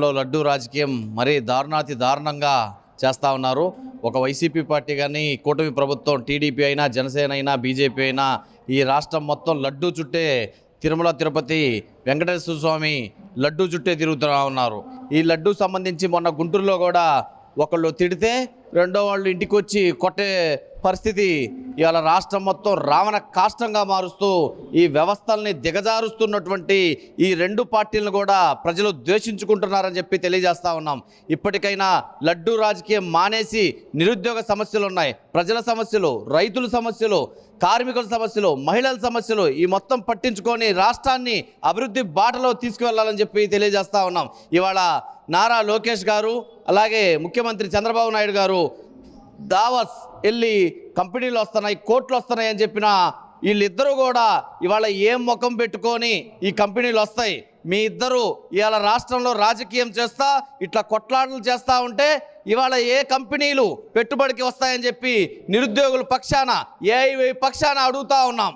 రాష్ట్రంలో లడ్డూ రాజకీయం మరీ దారుణాతి దారుణంగా చేస్తూ ఉన్నారు. ఒక వైసీపీ పార్టీ కానీ కూటమి ప్రభుత్వం టీడీపీ అయినా జనసేన అయినా బీజేపీ అయినా ఈ రాష్ట్రం మొత్తం లడ్డూ చుట్టే తిరుమల తిరుపతి వెంకటేశ్వర స్వామి లడ్డూ చుట్టే తిరుగుతూ ఉన్నారు. ఈ లడ్డూ సంబంధించి మొన్న గుంటూరులో కూడా ఒకళ్ళు తిడితే రెండో వాళ్ళు ఇంటికి వచ్చి కొట్టే పరిస్థితి ఇవాళ రాష్ట్రం మొత్తం రావణ కాష్టంగా మారుస్తూ ఈ వ్యవస్థల్ని దిగజారుస్తున్నటువంటి ఈ రెండు పార్టీలను కూడా ప్రజలు ద్వేషించుకుంటున్నారని చెప్పి తెలియజేస్తా ఉన్నాం. ఇప్పటికైనా లడ్డూ రాజకీయం మానేసి నిరుద్యోగ సమస్యలు ఉన్నాయి. ప్రజల సమస్యలు రైతుల సమస్యలు కార్మికుల సమస్యలు మహిళల సమస్యలు ఈ మొత్తం పట్టించుకొని రాష్ట్రాన్ని అభివృద్ధి బాటలో తీసుకువెళ్ళాలని చెప్పి తెలియజేస్తా ఉన్నాం. ఇవాళ నారా లోకేష్ గారు అలాగే ముఖ్యమంత్రి చంద్రబాబు నాయుడు గారు దావస్ వెళ్ళి కంపెనీలు వస్తున్నాయి కోట్లు వస్తున్నాయి అని చెప్పిన వీళ్ళిద్దరూ కూడా ఇవాళ ఏం ముఖం పెట్టుకొని ఈ కంపెనీలు వస్తాయి. మీ ఇద్దరు ఇవాళ రాష్ట్రంలో రాజకీయం చేస్తా ఇట్లా కొట్లాటలు చేస్తూ ఉంటే ఇవాళ ఏ కంపెనీలు పెట్టుబడికి వస్తాయని చెప్పి నిరుద్యోగుల పక్షాన ఏ పక్షాన అడుగుతా ఉన్నాం.